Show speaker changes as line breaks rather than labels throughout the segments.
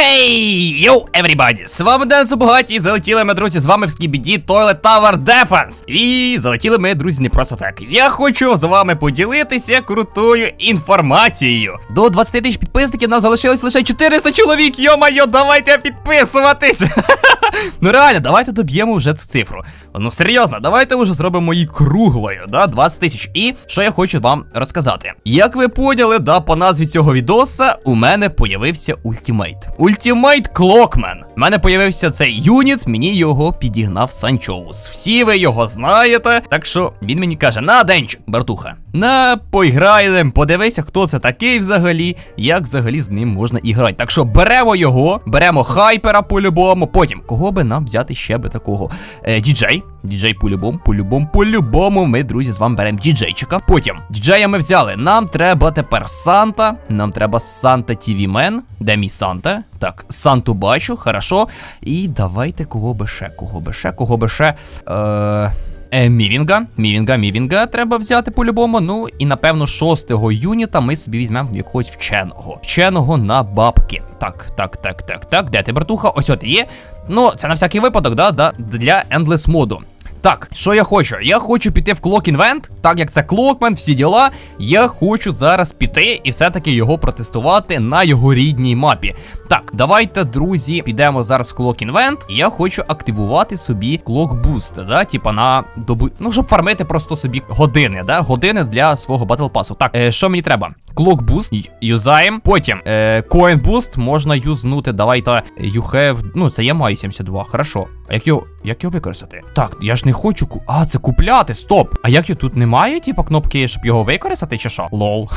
Хей, йоу, everybody! З вами Ден Зубагаті, і залетіли ми, друзі, з вами в Скібіді Toilet Tower Defense. І залетіли ми, друзі, не просто так. Я хочу з вами поділитися крутою інформацією. До 20 тисяч підписників нам залишилось лише 400 чоловік. Йо-майо, давайте підписуватись. ну реально, давайте доб'ємо вже цю цифру. Ну серйозно, давайте вже зробимо її круглою, да, 20 тисяч. І що я хочу вам розказати. Як ви поняли, да, по назві цього відоса у мене появився ультимейт. Ультимейт Клокмен. У мене появився цей юніт, мені його підігнав Санчоус. Всі ви його знаєте. Так що він мені каже: на денчик, братуха. На поіграємо, подивися, хто це такий взагалі, як взагалі з ним можна іграти. Так що беремо його, беремо хайпера по-любому. Потім, кого би нам взяти ще би такого? Е, діджей. Діджей по-любому, по-любому, по-любому. Ми, друзі, з вами беремо діджейчика. Потім діджея ми взяли. Нам треба тепер Санта. Нам треба Санта TV Мен. Де мій Санта? Так, Санту бачу, хорошо. І давайте кого би ще, кого би ще, кого би ще. Е... Е, Мівінга, Мівінга, Мівінга треба взяти по-любому. Ну і напевно шостого юніта ми собі візьмемо якогось вченого. Вченого на бабки. Так, так, так, так, так. Де ти, братуха? Ось от є. Ну, це на всякий випадок, да, да, для Endless моду. Так, що я хочу? Я хочу піти в Clock Invent, так як це Clockman, всі діла. Я хочу зараз піти і все-таки його протестувати на його рідній мапі. Так, давайте, друзі, підемо зараз в Clock Invent. Я хочу активувати собі Clock Boost, да, типа на добу. Ну, щоб фармити просто собі години, да, години для свого Pass. Так, е, що мені треба? Clock Boost юзаємо. Потім е, Coin Boost можна юзнути. Давайте you have, ну це я маю 72, хорошо. А як його, як його використати? Так, я ж не хочу ку. А, це купляти, стоп. А як його тут немає, типа кнопки, щоб його використати, чи що? Лол.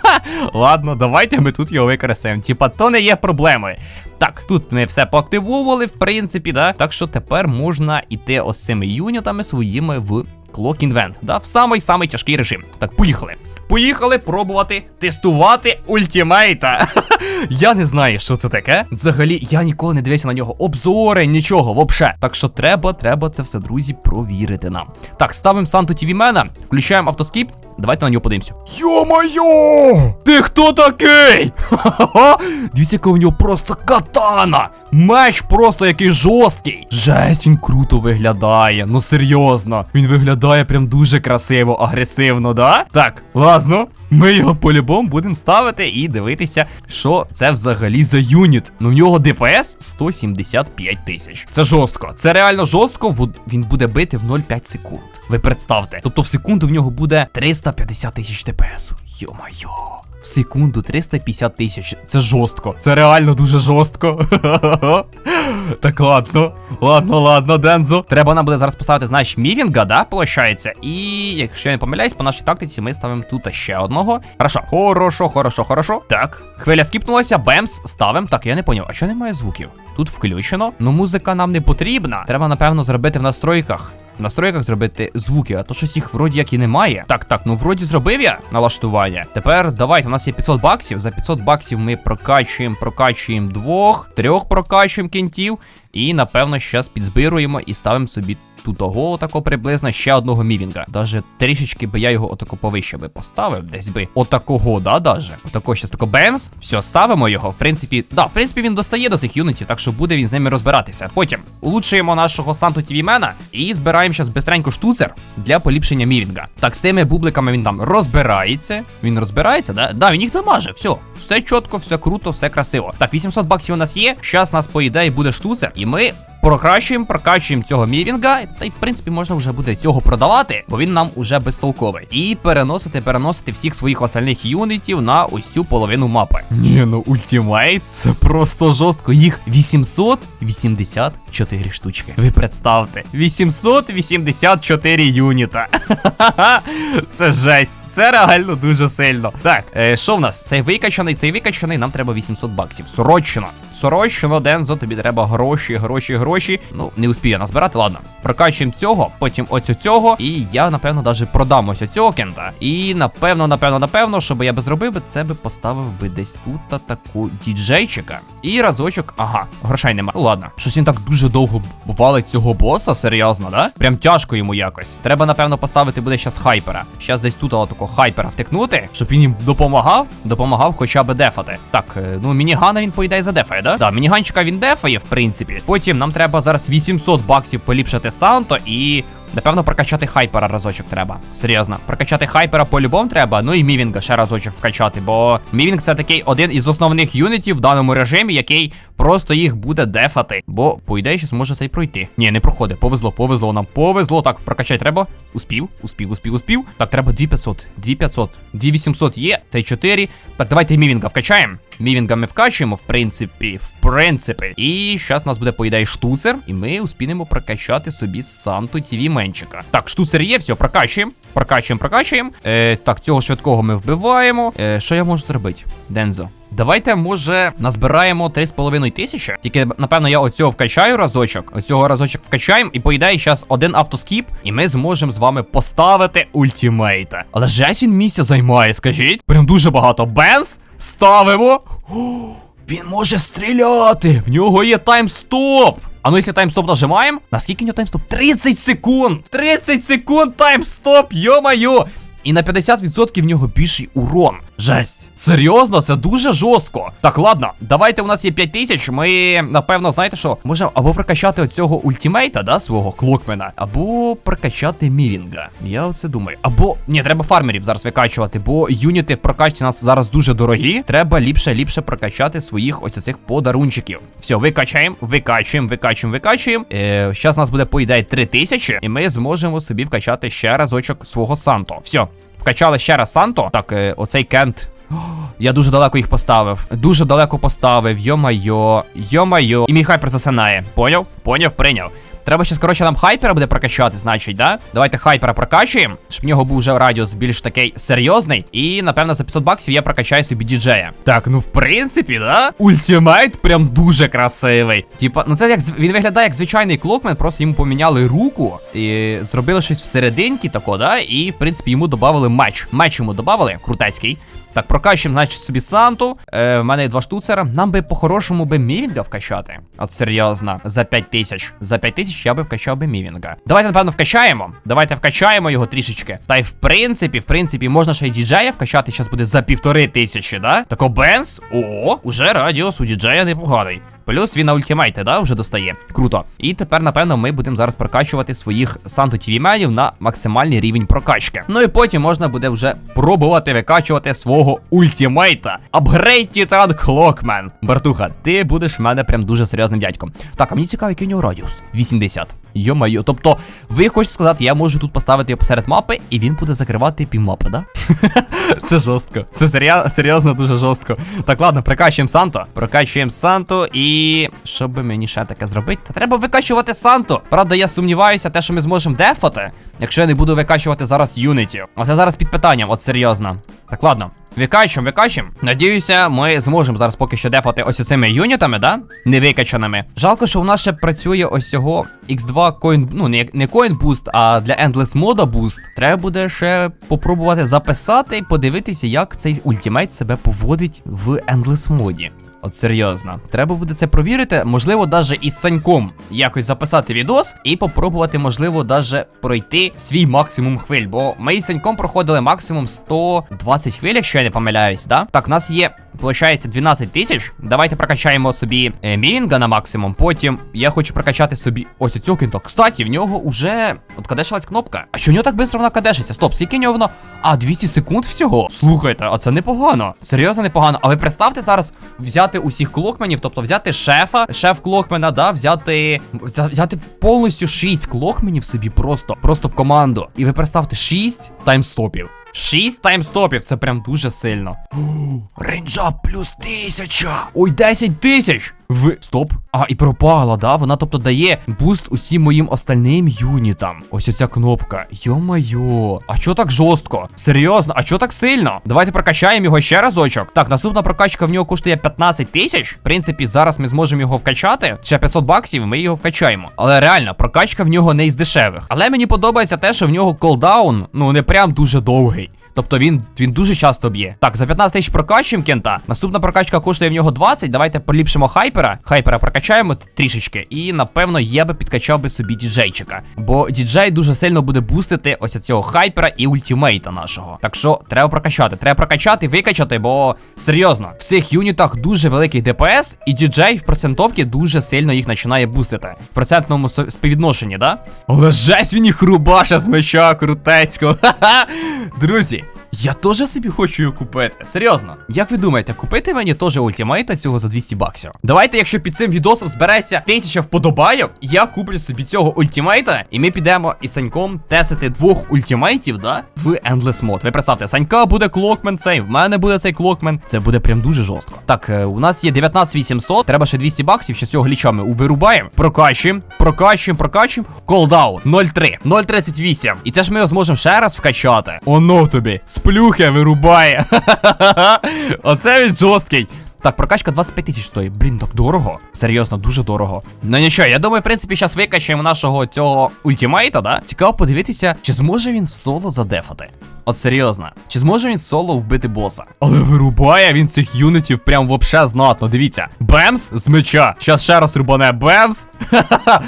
Ладно, давайте ми тут його використаємо. Типа, то не є проблемою. Так, тут ми все поактивовували, в принципі, да. Так що тепер можна іти ось цими юнітами своїми в Clock Invent, да, в самий самий тяжкий режим. Так, поїхали. Поїхали пробувати тестувати ультимейта. я не знаю, що це таке. Взагалі, я ніколи не дивився на нього обзори, нічого, вообще. Так що треба, треба це все, друзі, провірити нам. Так, ставимо Санту Тівімена, включаємо автоскіп. Давайте на нього подивимося. Йо-моє! Ти хто такий? Ха-ха-ха! Дивіться, яка у нього просто катана! Меч просто який жорсткий. Жесть, він круто виглядає. Ну серйозно. Він виглядає прям дуже красиво, агресивно, да? Так, ладно. Ми його по-любому будемо ставити і дивитися, що це взагалі за юніт. Ну в нього ДПС 175 тисяч. Це жорстко. Це реально жорстко. Він буде бити в 0,5 секунд. Ви представте. Тобто в секунду в нього буде 350 тисяч ДПС. Йо-майо. В секунду 350 тисяч. Це жорстко. Це реально дуже жорстко. так, ладно. Ладно, ладно, Дензо. Треба нам буде зараз поставити, значить, мівінга, да, получається. І якщо я не помиляюсь, по нашій тактиці ми ставимо тут ще одного. Хорошо, хорошо, хорошо, хорошо. Так, хвиля скіпнулася, бемс, ставимо. Так, я не поняв, а що немає звуків? Тут включено. Ну, музика нам не потрібна. Треба, напевно, зробити в настройках. В настройках зробити звуки, а то щось їх вроді як і немає. Так, так, ну вроді зробив я налаштування. Тепер давайте, у нас є 500 баксів. За 500 баксів ми прокачуємо, прокачуємо двох, трьох прокачуємо кінтів. І напевно щас підзбируємо і ставимо собі тут того отако приблизно ще одного мівінга. Даже трішечки би я його отако повище би поставив, десь би отакого, да, даже. Отако щас тако бемс. Все, ставимо його. В принципі, да, в принципі, він достає до цих юнітів, так що буде він з ними розбиратися. Потім улучшуємо нашого Санту Тівімена і збираємо щас бистренько штуцер для поліпшення мівінга. Так, з тими бубликами він там розбирається. Він розбирається, да? Да, він їх дамаже. Все, все чітко, все круто, все красиво. Так, 800 баксів у нас є. Щас нас, по ідеї, буде штуцер, і ми Прокращуємо, прокачуємо цього мівінга, та й в принципі можна вже буде цього продавати, бо він нам уже безтолковий. І переносити, переносити всіх своїх остальних юнітів на ось цю половину мапи. Ні, ну ультимейт це просто жорстко. Їх 884 штучки. Ви представте, 884 юніта. Це жесть. Це реально дуже сильно. Так, е, що в нас? Цей викачаний, цей викачаний, нам треба 800 баксів. Срочно. Срочно, Дензо, тобі треба гроші, гроші, гроші. Гроші. Ну, не успію я назбирати, ладно. Прокачуємо цього, потім оцю цього. І я, напевно, даже продам ось цього кента. І напевно, напевно, напевно, що би я би зробив це би поставив би десь тут та таку діджейчика. І разочок, ага, грошей нема. Ну ладно. Щось він так дуже довго валить цього боса, серйозно, да? Прям тяжко йому якось. Треба, напевно, поставити буде щас хайпера. Щас десь тут такого хайпера втикнути, щоб він їм допомагав, допомагав хоча б дефати. Так, е, ну мінігана він по ідеї задефає, да? Да, мініганчика він дефає, в принципі. Потім нам зараз 800 баксів поліпшити Санто і. Напевно, прокачати хайпера разочок треба. Серйозно, прокачати хайпера по-любому треба, ну і мівінга ще разочок вкачати, бо мівінг це такий один із основних юнітів в даному режимі, який просто їх буде дефати. Бо, по ідеї, щось може цей пройти. Ні, не проходить. Повезло, повезло нам, повезло. Так, прокачати треба. Успів, успів, успів, успів. Так, треба 2500, 2500, 2800 є, цей 4. Так, давайте мівінга вкачаємо. Мівінга ми вкачуємо, в принципі, в принципі. І зараз у нас буде, по ідеї, штуцер, і ми успінемо прокачати собі Санту TV менчика. Так, штуцер є, все, прокачуємо. Прокачуємо, прокачуємо. Е, так, цього швидкого ми вбиваємо. Е, що я можу зробити? Дензо. Давайте, може, назбираємо 3,5 тисячі. Тільки, напевно, я оцього вкачаю разочок. Оцього разочок вкачаємо, і по зараз один автоскіп, і ми зможемо з вами поставити ультімейта. Але жесть він місця займає, скажіть. Прям дуже багато. Бенз ставимо. О, він може стріляти. В нього є таймстоп. А ну, якщо таймстоп нажимаємо, наскільки в нього таймстоп? 30 секунд! 30 секунд таймстоп, йо-майо! І на 50% в нього більший урон. Жесть. Серйозно, це дуже жорстко. Так, ладно, давайте у нас є 5000. Ми, напевно, знаєте що, можемо або прокачати оцього ультімейта, да, свого клокмена, або прокачати мівінга. Я оце думаю. Або ні, треба фармерів зараз викачувати, бо юніти в прокачці нас зараз дуже дорогі. Треба ліпше, ліпше прокачати своїх ось цих подарунчиків. Все, викачаємо, викачуємо, викачуємо, викачуємо. Е, Зараз у нас буде, по ідеї, 3000, і ми зможемо собі вкачати ще разочок свого Санто. Все. Вкачали ще раз Санто. Так, е, оцей Кент. Я дуже далеко їх поставив. Дуже далеко поставив. Йо-майо, йо-майо. І мій хайпер засинає. Поняв? Поняв, прийняв. Треба ще, коротше, нам хайпера буде прокачати, значить, да? Давайте хайпера прокачуємо, щоб в нього був вже радіус більш такий серйозний. І, напевно, за 500 баксів я прокачаю собі діджея. Так, ну в принципі, да? Ультимейт прям дуже красивий. Типа, ну це як він виглядає як звичайний клокмен, просто йому поміняли руку і зробили щось всерединки тако, да? І, в принципі, йому додали меч. Меч йому додали, крутецький. Так, прокачуємо, значить, собі Санту. Е, в мене є два штуцера. Нам би по-хорошому би Мівінга вкачати. От серйозно, за 5 тисяч. За 5 тисяч я би вкачав би Мівінга. Давайте, напевно, вкачаємо. Давайте вкачаємо його трішечки. Та й в принципі, в принципі, можна ще й діджея вкачати. Зараз буде за півтори тисячі, да? Тако Бенс. О, уже радіус у діджея непоганий. Плюс він на ультимейти, да, вже достає. Круто. І тепер, напевно, ми будемо зараз прокачувати своїх Санто Тівіменів на максимальний рівень прокачки. Ну і потім можна буде вже пробувати викачувати свого ультимейта. Апгрейд Титан Клокмен. Бартуха, ти будеш в мене прям дуже серйозним дядьком. Так, а мені цікаво, який у нього радіус. 80. Йо-майо. Тобто, ви хочете сказати, я можу тут поставити його посеред мапи, і він буде закривати півмапи, да? Це жорстко. Це серйозно дуже жорстко. Так, ладно, прокачуємо Санто. Прокачуємо Санто і. Що би мені ще таке зробити? Та треба викачувати Санто. Правда, я сумніваюся, те, що ми зможемо дефати, якщо я не буду викачувати зараз юнітів. Оце зараз під питанням, от серйозно. Так, ладно. Викачуємо, викачуємо. Надіюся, ми зможемо зараз поки що дефати ось цими юнітами, да? Не викачаними. Жалко, що у нас ще працює ось цього X2 Coin, ну не, не Coin Boost, а для Endless Moda Boost. Треба буде ще попробувати записати і подивитися, як цей ультимейт себе поводить в Endless моді. От серйозно, треба буде це провірити. Можливо, даже із Саньком якось записати відос і попробувати, можливо, даже пройти свій максимум хвиль. Бо ми із Саньком проходили максимум 120 хвиль, якщо я не помиляюсь, да? Так, у нас є, виходить, 12 тисяч. Давайте прокачаємо собі е, Мілінга на максимум. Потім я хочу прокачати собі ось оцього кінта. Кстати, в нього уже от кадешилась кнопка. А що в нього так швидко вона кадешиться? Стоп, скільки в нього воно? А, 200 секунд всього. Слухайте, а це непогано. Серйозно непогано. А ви представте зараз взяти усіх клокменів, тобто взяти шефа, шеф клокмена, да, взяти взяти повністю 6 клокменів собі просто, просто в команду. І ви представте 6 таймстопів. 6 таймстопів, це прям дуже сильно. Рейнджап плюс тисяча. Ой, 10 тисяч. В. Стоп. А, і пропала, да? Вона тобто дає буст усім моїм остальним юнітам. Ось оця кнопка. Йо-майо. А чо так жорстко? Серйозно, а чо так сильно? Давайте прокачаємо його ще разочок. Так, наступна прокачка в нього коштує 15 тисяч. В принципі, зараз ми зможемо його вкачати. Ще 500 баксів, ми його вкачаємо. Але реально, прокачка в нього не із дешевих. Але мені подобається те, що в нього колдаун, ну не прям дуже довгий. Тобто він він дуже часто б'є. Так, за 15 тисяч прокачуємо кента. Наступна прокачка коштує в нього 20. Давайте поліпшимо хайпера. Хайпера прокачаємо трішечки. І напевно я би підкачав би собі діджейчика. Бо діджей дуже сильно буде бустити ось цього хайпера і ультімейта нашого. Так що треба прокачати. Треба прокачати, викачати, бо серйозно, в цих юнітах дуже великий ДПС, і діджей в процентовці дуже сильно їх починає бустити. В процентному співвідношенні, да? Але жесть він їх рубаша з меча крутецького. Друзі, я теж собі хочу його купити. Серйозно. Як ви думаєте, купити мені теж ультимейта цього за 200 баксів? Давайте, якщо під цим відосом збереться тисяча вподобайок, я куплю собі цього ультимейта, і ми підемо із Саньком тестити двох ультимейтів, да? В Endless Mode. Ви представте, Санька буде клокмен цей, в мене буде цей клокмен. Це буде прям дуже жорстко. Так, е, у нас є 19800, треба ще 200 баксів, що цього глічами вирубаємо. Прокачуємо, прокачуємо, прокачуємо. Колдаун 0,3, 0,38. І це ж ми його зможемо ще раз вкачати. Оно тобі. Сплюхи вирубає. Оце він жорсткий. Так, прокачка 25 тисяч стоїть. Блін, так дорого. Серйозно, дуже дорого. Ну нічого, я думаю, в принципі, зараз викачаємо нашого цього ультимейта, да? Цікаво подивитися, чи зможе він в соло задефати. От серйозно, чи зможе він соло вбити боса? Але вирубає він цих юнітів прям вообще знатно. Дивіться. Бемс з меча. Щас ще раз рубане Бемс. Ха-ха-ха.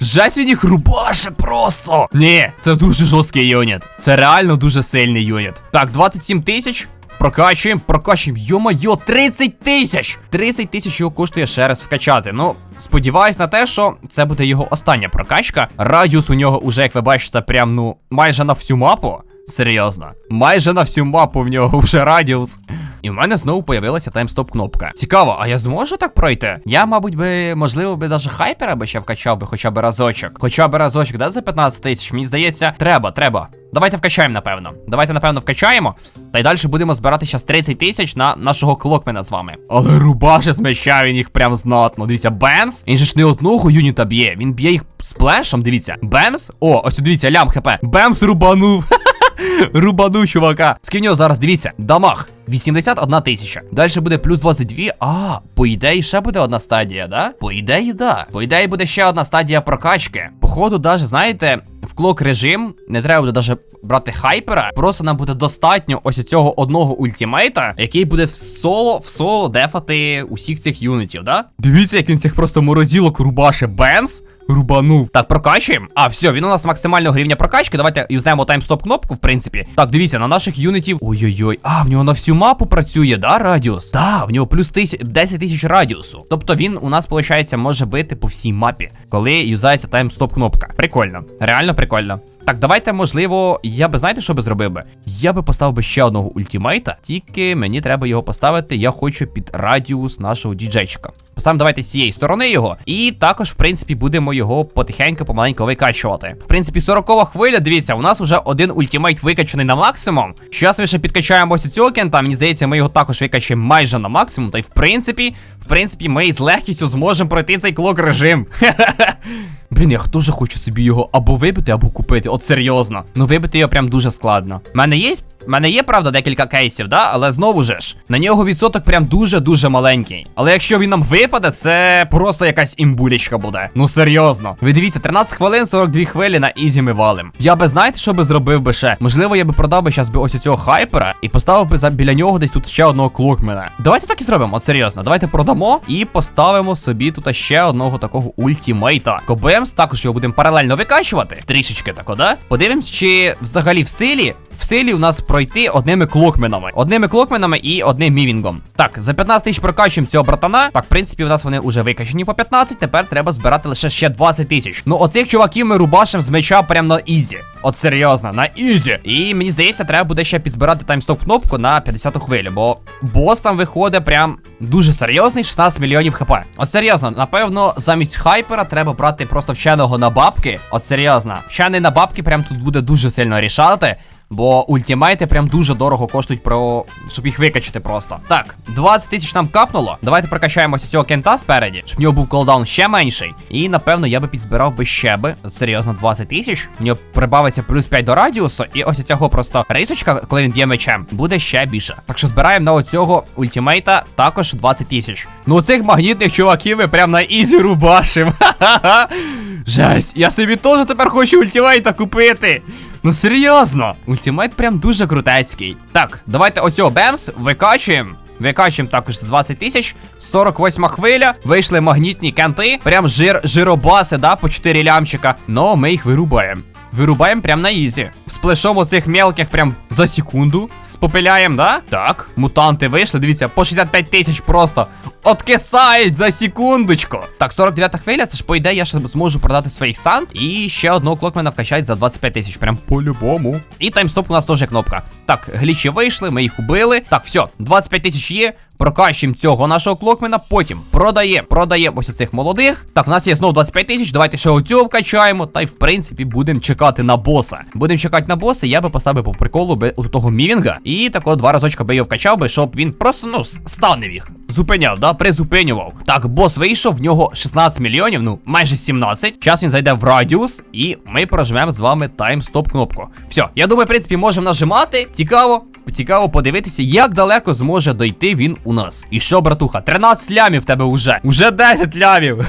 Жесть він їх рубаше просто. Ні, це дуже жорсткий юніт. Це реально дуже сильний юніт. Так, 27 тисяч. Прокачуємо, прокачуємо. Йо-майо, 30 тисяч! 30 тисяч його коштує ще раз вкачати. Ну, сподіваюсь на те, що це буде його остання прокачка. Радіус у нього уже, як ви бачите, прям ну майже на всю мапу. Серйозно, майже на всю мапу в нього вже радіус. І в мене знову появилася таймстоп кнопка. Цікаво, а я зможу так пройти? Я, мабуть, би, можливо, би даже хайпера би ще вкачав би хоча б разочок. Хоча б разочок, да, за 15 тисяч. Мені здається, треба, треба. Давайте вкачаємо, напевно. Давайте, напевно, вкачаємо. Та й далі будемо збирати зараз 30 тисяч на нашого клокмена з вами. Але рубаше з меча, він їх прям знатно. Дивіться, Бемс. Він же ж не одного юніта б'є. Він б'є їх сплешом, дивіться. Бемс. О, ось дивіться, лям хп. Бемс рубанув. Рубану, чувака. Скільки в зараз, дивіться, дамаг. 81 тисяча. Далі буде плюс 22. А, по ідеї, ще буде одна стадія, да? По ідеї, да. По ідеї буде ще одна стадія прокачки. Походу, даже, знаєте, в клок режим не треба буде даже брати хайпера. Просто нам буде достатньо ось цього одного ультимейта, який буде в соло, в соло дефати усіх цих юнітів, да? Дивіться, як він цих просто морозілок рубаше. Бемс. Рубанув. Так, прокачуємо. А, все, він у нас максимального рівня прокачки. Давайте юзнаємо таймстоп кнопку, в принципі. Так, дивіться, на наших юнітів. Ой-ой-ой. А, в нього на всю мапу працює, да, радіус? Да, в нього плюс тисяч, 10 тисяч радіусу. Тобто він у нас, виходить, може бити по всій мапі, коли юзається таймстоп кнопка. Прикольно. Реально прикольно. Так, давайте, можливо, я би знаєте, що би зробив би? Я би поставив би ще одного ультимейта, тільки мені треба його поставити. Я хочу під радіус нашого діджейчика. Поставимо давайте з цієї сторони його. І також, в принципі, будемо його потихеньку, помаленьку викачувати. В принципі, 40 хвиля, дивіться, у нас вже один ультимейт викачаний на максимум. Зараз ми ще підкачаємо ось цього кента. Мені здається, ми його також викачаємо майже на максимум. Та й в принципі, в принципі, ми з легкістю зможемо пройти цей клок режим. Блін, я дуже хочу собі його або вибити, або купити. От серйозно. Ну вибити його прям дуже складно. У мене є. У мене є, правда, декілька кейсів, да? Але знову же ж, на нього відсоток прям дуже-дуже маленький. Але якщо він нам випаде, це просто якась імбулічка буде. Ну серйозно. Ви дивіться, 13 хвилин, 42 хвилі на ізі ми валим. Я би знаєте, що би зробив би ще? Можливо, я би продав би зараз би ось цього хайпера і поставив би за біля нього десь тут ще одного клокмена. Давайте так і зробимо, от серйозно. Давайте продамо і поставимо собі тут ще одного такого ультімейта. Кобемс, також його будемо паралельно викачувати. Трішечки тако, да? Подивимось, чи взагалі в силі. В силі у нас пройти одними клокменами. Одними клокменами і одним мівінгом. Так, за 15 тисяч прокачуємо цього братана. Так, в принципі, у нас вони вже викачені по 15. Тепер треба збирати лише ще 20 тисяч. Ну, оцих чуваків ми рубашимо з меча прям на ізі. От серйозно, на ізі. І мені здається, треба буде ще підзбирати таймстоп кнопку на 50 хвилю, бо бос там виходить прям дуже серйозний 16 мільйонів хп. От серйозно, напевно, замість хайпера треба брати просто вченого на бабки. От серйозно, вчений на бабки прям тут буде дуже сильно рішати. Бо ультимейти прям дуже дорого коштують про. щоб їх викачати просто. Так, 20 тисяч нам капнуло. Давайте прокачаємося цього кента спереді, щоб в нього був колдаун ще менший. І напевно я би підзбирав би ще би. Серйозно, 20 тисяч. В нього прибавиться плюс 5 до радіусу. І ось цього просто рисочка, коли він б'є мечем, буде ще більше. Так що збираємо на оцього ультимейта також 20 тисяч. Ну цих магнітних чуваків ми прям на ізі рубашим. Ха-ха-ха. Жесть, я собі теж тепер хочу ультимейта купити. Ну серйозно, ультимейт прям дуже крутецький. Так, давайте оцього Бемс викачуємо. Викачуємо також за 20 тисяч. 48 хвиля. Вийшли магнітні кенти. Прям жир, жиробаси, да, по 4 лямчика. Ну, ми їх вирубаємо. Вирубаємо прям на ізі. Сплешом оцих мелких прям за секунду. Спопиляємо, да? Так. Мутанти вийшли, дивіться, по 65 тисяч просто. Откисають за секундочку. Так, 49 хвиля, це ж по ідеї я ще зможу продати своїх санд. І ще одного клокмена вкачать за 25 тисяч. Прям по-любому. І таймстоп у нас теж кнопка. Так, глічі вийшли, ми їх убили. Так, все, 25 тисяч є. Прокачуємо цього нашого клокмена, потім продаємо, продаємо ось цих молодих. Так, у нас є знову 25 тисяч. Давайте ще оцього вкачаємо. Та й в принципі будемо чекати на боса. Будемо чекати на боса. Я би поставив по приколу би у того мівінга. І такого два разочка би його вкачав би, щоб він просто ну станив їх. Зупиняв, да, призупинював. Так, бос вийшов, в нього 16 мільйонів, ну майже 17. Час він зайде в радіус, і ми прожмемо з вами тайм-стоп кнопку. Все, я думаю, в принципі, можемо нажимати. Цікаво. Цікаво подивитися, як далеко зможе дойти він у нас. І що, братуха, 13 лямів тебе уже. Уже 10 лямів.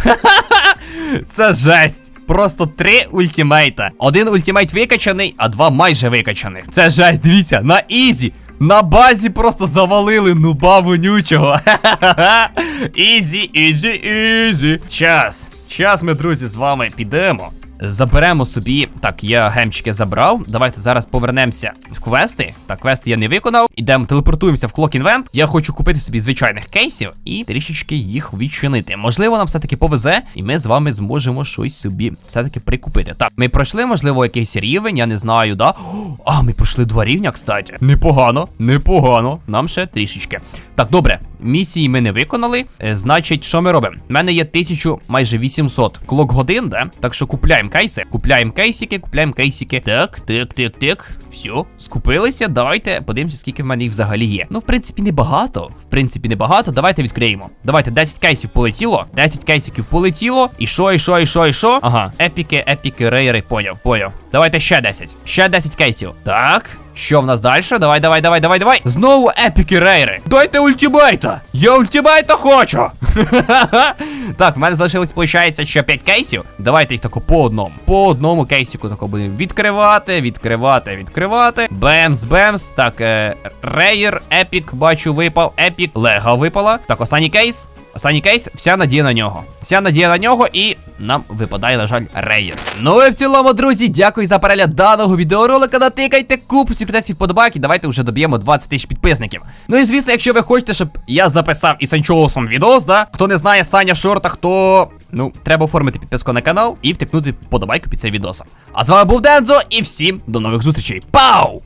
Це жесть. Просто три ультимейта. Один ультимейт викачаний, а два майже викачаних. Це жесть, дивіться, на ізі. На базі просто завалили нуба вонючого. Ізі, ізі, ізі. Час. Час ми, друзі, з вами підемо. Заберемо собі. Так, я гемчики забрав. Давайте зараз повернемося в квести. Так, квести я не виконав. Ідемо, телепортуємося в Clock Invent. Я хочу купити собі звичайних кейсів і трішечки їх відчинити. Можливо, нам все-таки повезе, і ми з вами зможемо щось собі все-таки прикупити. Так, ми пройшли, можливо, якийсь рівень, я не знаю, да? А, ми пройшли два рівня, кстати. Непогано, непогано. Нам ще трішечки. Так, добре, місії ми не виконали. Е, значить, що ми робимо? У мене є 1000 майже 800 клок годин, да? Так що купляємо кейси. Купляємо кейсики, купляємо кейсики. Так, так, так, так. Все, скупилися. Давайте подивимося, скільки в мене їх взагалі є. Ну, в принципі, небагато. В принципі, небагато. Давайте відкриємо. Давайте 10 кейсів полетіло. 10 кейсиків полетіло. І що, і що, і що, і що? Ага, епіки, епіки, рейери. Поняв, поняв. Давайте ще 10. Ще 10 кейсів. Так. Що в нас далі? Давай, давай, давай, давай, давай. Знову епіки рейри. Дайте ультимейта. Я ультимейта хочу. так, в мене залишилось, виходить, ще 5 кейсів. Давайте їх тако по одному. По одному кейсику тако будемо відкривати, відкривати, відкривати. Бемс, бемс. Так, е, рейер, епік, бачу, випав. Епік, лего випала. Так, останній кейс. Останній кейс, вся надія на нього. Вся надія на нього, і нам випадає, на жаль, рейер. Ну і в цілому, друзі, дякую за перегляд даного відеоролика. Натикайте купу секретів подобайк і давайте вже доб'ємо 20 тисяч підписників. Ну і звісно, якщо ви хочете, щоб я записав із Санчоусом відос, да? Хто не знає Саня в шортах, то ну, треба оформити підписку на канал і втикнути подобайку під цей відосом. А з вами був Дензо, і всім до нових зустрічей. Пау!